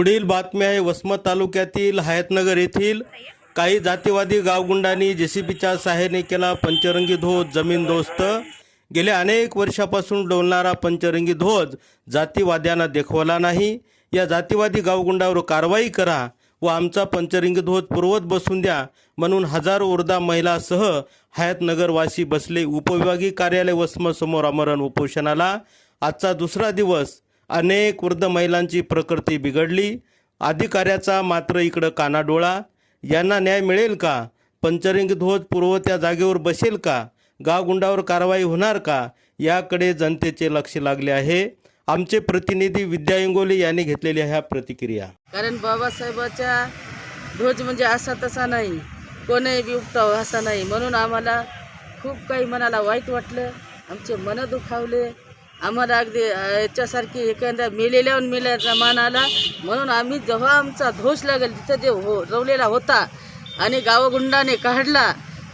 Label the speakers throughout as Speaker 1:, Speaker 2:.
Speaker 1: पुढील बातमी आहे वसमत तालुक्यातील हयातनगर येथील काही जातीवादी गावगुंडांनी जेसीबीच्या सहाय्याने केला पंचरंगी ध्वज जमीन दोस्त. गेल्या अनेक वर्षापासून डोलणारा पंचरंगी ध्वज जातीवाद्यांना देखवला नाही. या जातीवादी गावगुंडावर कारवाई करा व आमचा पंचरंगी ध्वज पूर्वत बसून द्या म्हणून हजारो उर्दा महिलासह हयातनगरवासी बसले. उपविभागीय कार्यालय वसमतसमोर आमरण उपोषणाला. आजचा दुसरा दिवस अनेक वृद्ध महिलांची प्रकृती बिघडली. अधिकाऱ्याचा मात्र इकडं कानाडोळा. यांना न्याय मिळेल का? पंचरिंग ध्वज पूर्व त्या जागेवर बसेल का? गावगुंडावर कारवाई होणार का? याकडे जनतेचे लक्ष लागले आहे. आमचे प्रतिनिधी विद्या इंगोले यांनी घेतलेल्या ह्या प्रतिक्रिया.
Speaker 2: कारण बाबासाहेबाच्या ध्वज म्हणजे असा तसा नाही. कोणी बी उपटाव असा नाही. म्हणून आम्हाला खूप काही मनाला वाईट वाटलं. आमचे मन दुखावले. आम्हाला अगदी याच्यासारखी एखाद्या मेलेल्यावर मेल्याचा मान आला म्हणून आम्ही जेव्हा आमचा ध्वज लागेल तिथं जे हो रवलेला होता आणि गावगुंडाने काढला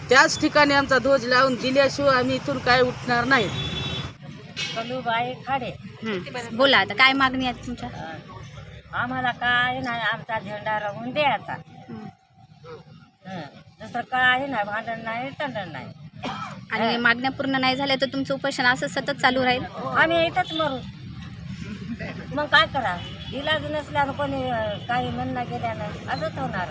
Speaker 2: त्याच ठिकाणी आमचा ध्वज लावून दिल्याशिवाय आम्ही इथून काय उठणार नाही.
Speaker 3: कलूबाई खाडे.
Speaker 4: बोला आता काय मागणी आहे तुमच्या?
Speaker 3: आम्हाला काय नाही आमचा झेंडा राहून द्यायचा. दुसरं काय नाही भांडण नाही टंडण नाही.
Speaker 4: आणि मागण्या पूर्ण नाही झाल्या तर तुमचं उपोषण असं सतत चालू राहील?
Speaker 3: आम्ही इथंच मरू. मग काय करा? इलाज नसल्यानं कोणी काही म्हणणं गेल्यानं असंच होणार.